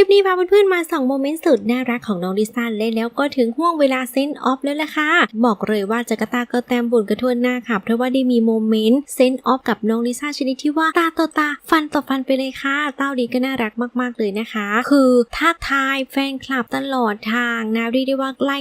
ลิปนี้พาเพื่อนๆมาส่องโมเมนต์สุดน่ารักของน้องลิซ่าเล่นแล้วก็ถึงห่วงเวลาเซนต์ออฟแล้วล่ะค่ะ บอกเลยว่าจักรตาก็แต้มบุญกระทวนหน้าค่ะ เพราะว่าได้มีโมเมนต์เซนต์ออฟกับน้องลิซ่าชนิดที่ว่าตาต่อตา ฟันต่อฟันไปเลยค่ะ เต้าดีก็น่ารักมากๆเลยนะคะ คือทักทายแฟนคลับตลอดทางนะเรียกได้ว่าใกล้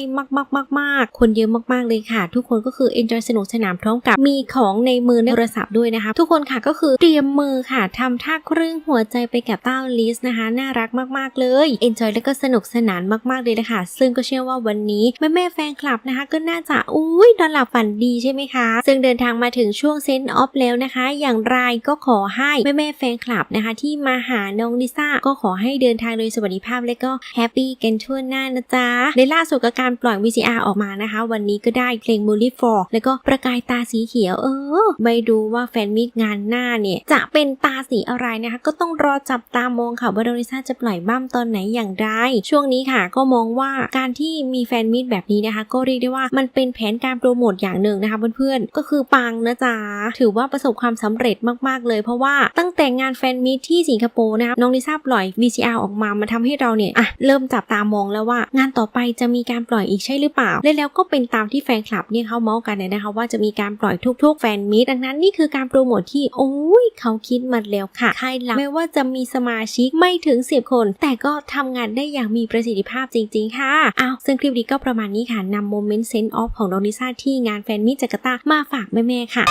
มากๆๆ ๆ คนเยอะมากๆเลยค่ะ ทุกคนก็คือเอนจอยสนุกสนานพร้อมกับมีของในมือในโทรศัพท์ด้วยนะคะ ทุกคนค่ะก็คือเตรียมมือค่ะทำท่าครึ่งหัวใจไปกับเต้าลิสนะคะ น่ารักมากๆเลยเอนจอยแล้วก็สนุกสนานมากๆเลยนะคะซึ่งก็เชื่อว่าวันนี้แม่แม่แฟนคลับนะคะ ก็น่าจะอุ้ยนอนหลับฝันดีใช่ไหมคะ ซึ่งเดินทางมาถึงช่วงเซนต์ออฟแล้วนะคะ อย่างไรก็ขอให้แม่แม่แฟนคลับนะคะ ที่มาหาน้องลิซ่าก็ขอให้เดินทางโดยสวัสดิภาพและก็แฮปปี้กันทั่วหน้านะจ๊ะในล่าสุดกับการปล่อย VCR ออกมานะคะ วันนี้ก็ได้เพลง m o l y for แล้วก็ประกายตาสีเขียวเออไม่ดูว่าแฟนมิตงานหน้าเนี่ยจะเป็นตาสีอะไรนะคะ ก็ต้องรอจับตามองค่ะว่าน้องลิซ่าจะปล่อยบั้มตอนไหนอย่างไร ช่วงนี้ค่ะก็มองว่าการที่มีแฟนมิตแบบนี้นะคะ ก็เรียกได้ว่ามันเป็นแผนการโปรโมทอย่างหนึ่งนะคะเพื่อนๆก็คือปังนะจ๊ะถือว่าประสบความสำเร็จมากๆเลย เพราะว่าตั้งแต่งานแฟนมิตที่สิงคโปร์นะคะน้องลิซ่าปล่อย VCR ออกมามันทำให้เราเนี่ยอะเริ่มจับตามองแล้วว่า งานต่อไปจะมีการปล่อยอีกใช่หรือเปล่าและแล้วก็เป็นตามที่แฟนคลับเนี่ยเขาเมาส์กันเนี่ยนะคะ ว่าจะมีการปล่อยทุกๆแฟนมิตดังนั้นนี่คือการโปรโมทที่โอ้ยเขาคิดมาแล้วค่ะค่ายหลักแม้ว่าจะมีสมาชิกไม่ถึง 10 คนแต่ก็ทำงานได้อย่างมีประสิทธิภาพจริง ๆ ค่ะอ้าวซึ่งคลิปนี้ก็ประมาณนี้ค่ะนำโมเมนต์เซนต์ออฟของโดนิซ่าที่งานแฟนมิตจาการ์ตามาฝากแม่ๆค่ะ